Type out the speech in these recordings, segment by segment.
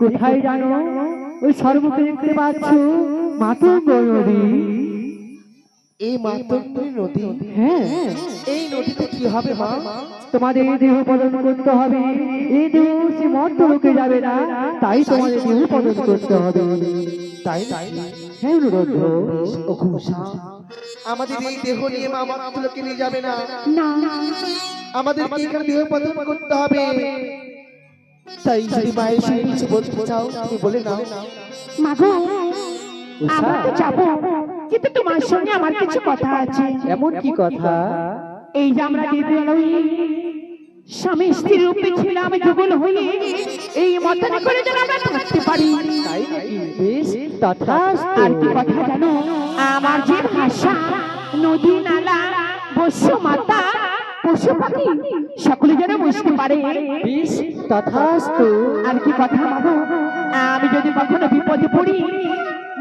কোথায় জানো? ওই সর্বকে দেখতে পাচ্ছ মাতঙ্গ নদী এই মাতঙ্গী নদী? হ্যাঁ। এই নদীতে কি হবে মা? তোমাদের দেহ পালন করতে হবে। এই দেহ সে মর্ত লোকে যাবে না তাই তোমাদের দেহ পালন করতে হবে। তাই তাই হ্যাঁ অনুরোধ। ও আমাদের এই দেহ নিয়ে মা মাতৃলোকে নিয়ে যাবে না। আমাদের আমাদেরকে এখানে দেহ পতন করতে হবে। তাই যদি মায়ের সঙ্গে কিছু বলতে চাও তুমি বলে নাও। মাগো আমরা তো যাব কিন্তু তোমার সঙ্গে আমার কিছু কথা আছে। এমন কি কথা? এই যে আমরা বিদ্যালয়ে স্বামী স্ত্রী রূপে ছিলাম যুগল হয়ে এই মতন করে যেন আমরা থাকতে পারি। তাই নাকি? বেশ তথাস্তু। আর কি কথা জানো? আমার যে ভাষা নদী নালা বস্য মাতা পশু পাখি সকলে যেন বুঝতে পারে। বেশ তথাস্তু। আর কি কথা মাগো আমি যদি কখনো বিপদে পড়ি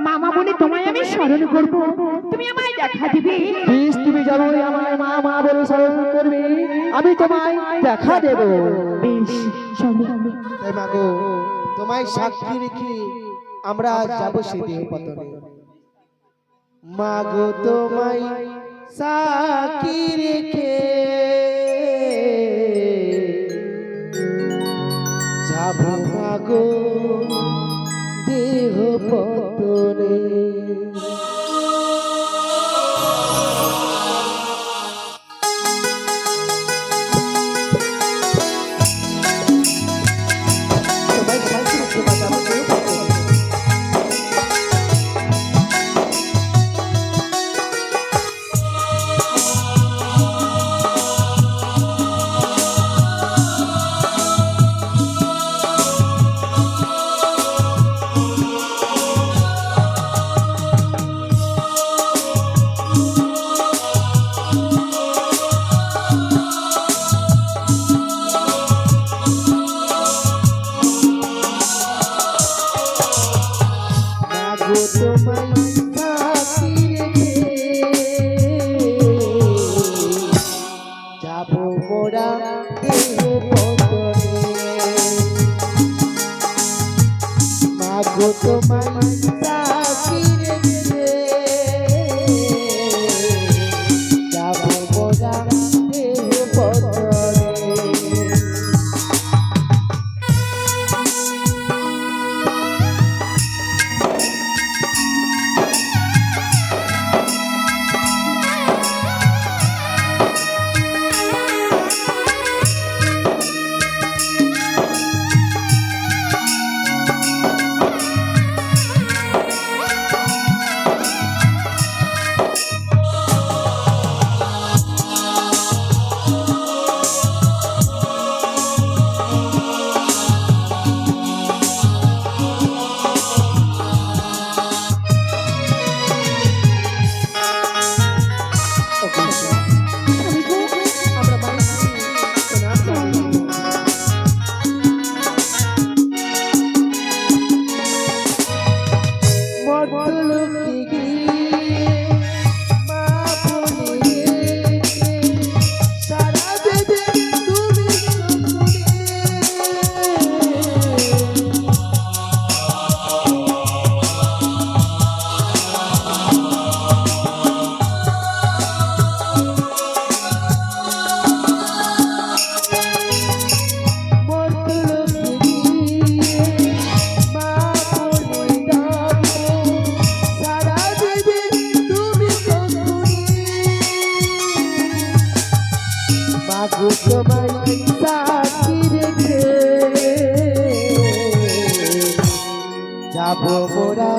মামা বলে তোমায় আমি স্মরণ করব। তুমি আমায় দেখা দিবে। বেশ তুমি জানো আমায় মা মা বলে স্মরণ করবে। আমি তোমায় দেখা দেব। বেশ মাগো তোমায় সাক্ষী রেখে আমরা যাব সেই দেহ পতনে মাগো তোমায় সাকি রেখে। যাব মাগো দেহ পতনে। মাগো তোমায় মর্তলোকে যাব মোরা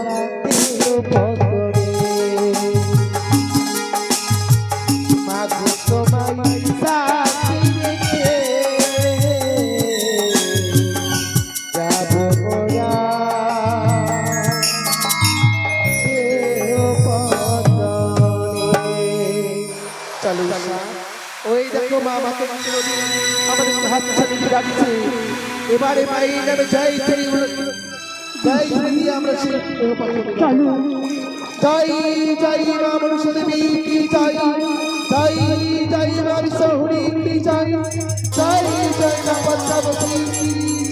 আমাদের হাত ছাড়িয়ে রাখছে এবারে মাই নামে জয় করি জয় করি আমরা। চলো। জয় জয় মা মনুষ্য দেবী কি জয় জয় জয় মা বিশ্বহরি কি জয় জয় জয় মা পদ্মাবতী কি জয়